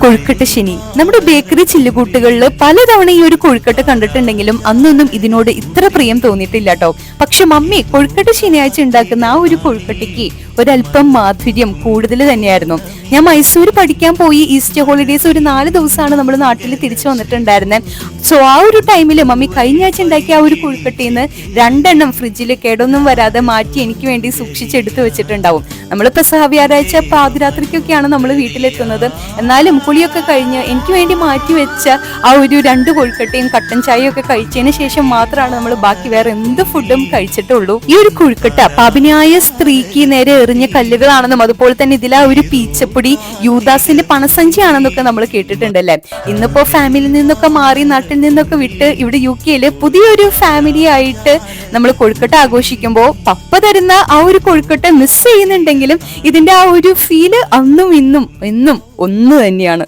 കൊഴുക്കട്ട ശനി. നമ്മുടെ ബേക്കറി ചില്ലുകൂട്ടുകളിൽ പലതവണ ഈ ഒരു കൊഴുക്കട്ട കണ്ടിട്ടുണ്ടെങ്കിലും അന്നൊന്നും ഇതിനോട് ഇത്ര പ്രിയം തോന്നിയിട്ടില്ല കേട്ടോ പക്ഷെ മമ്മി കൊഴുക്കട്ട ശനിയാഴ്ച ഉണ്ടാക്കുന്ന ആ ഒരു കൊഴുക്കട്ടയ്ക്ക് ഒരല്പം മാധുര്യം കൂടുതൽ തന്നെയായിരുന്നു. ഞാൻ മൈസൂർ പഠിക്കാൻ പോയി ഈസ്റ്റർ ഹോളിഡേസ് ഒരു നാല് ദിവസമാണ് നമ്മൾ നാട്ടിൽ തിരിച്ചു വന്നിട്ടുണ്ടായിരുന്നത് സോ ആ ഒരു ടൈമിൽ മമ്മി കഴിഞ്ഞ ആഴ്ച ഉണ്ടാക്കിയ ആ ഒരു കുഴിപ്പെട്ടിയിൽ നിന്ന് രണ്ടെണ്ണം ഫ്രിഡ്ജിൽ കേടൊന്നും വരാതെ മാറ്റി എനിക്ക് വേണ്ടി സൂക്ഷിച്ചെടുത്ത് വെച്ചിട്ടുണ്ടാവും. നമ്മൾ സഹവ്യാഴാഴ്ച വ്യാഴാഴ്ച പാതിരാത്രിക്കൊക്കെയാണ് നമ്മൾ വീട്ടിലെത്തുന്നത്. എന്നാലും കുളിയൊക്കെ കഴിഞ്ഞ് എനിക്ക് വേണ്ടി മാറ്റി വെച്ച ആ ഒരു രണ്ട് കുഴിക്കട്ടയും കട്ടൻ ചായയും ഒക്കെ കഴിച്ചതിന് ശേഷം മാത്രമാണ് നമ്മൾ ബാക്കി വേറെ എന്ത് ഫുഡും കഴിച്ചിട്ടുള്ളൂ. ഈ ഒരു കുഴിക്കട്ട പാപിനിയായ സ്ത്രീക്ക് നേരെ എറിഞ്ഞ കല്ലുകളാണെന്നും അതുപോലെ തന്നെ ഇതിൽ ആ ഒരു പീച്ചപ്പൊടി യൂദാസിന്റെ പണസഞ്ചിയാണെന്നൊക്കെ നമ്മൾ കേട്ടിട്ടുണ്ടല്ലേ? ഇന്നിപ്പോ ഫാമിലിയിൽ നിന്നൊക്കെ മാറി നാട്ടിൽ നിന്നൊക്കെ വിട്ട് ഇവിടെ യു കെയിൽ പുതിയൊരു ഫാമിലി ആയിട്ട് നമ്മൾ കൊഴുക്കട്ട ആഘോഷിക്കുമ്പോൾ പപ്പ തരുന്ന ആ ഒരു കൊഴുക്കട്ട മിസ് ചെയ്യുന്നുണ്ടെങ്കിലും ഇതിന്റെ ആ ഒരു ഫീൽ അന്നും ഇന്നും എന്നും ഒന്ന് തന്നെയാണ്.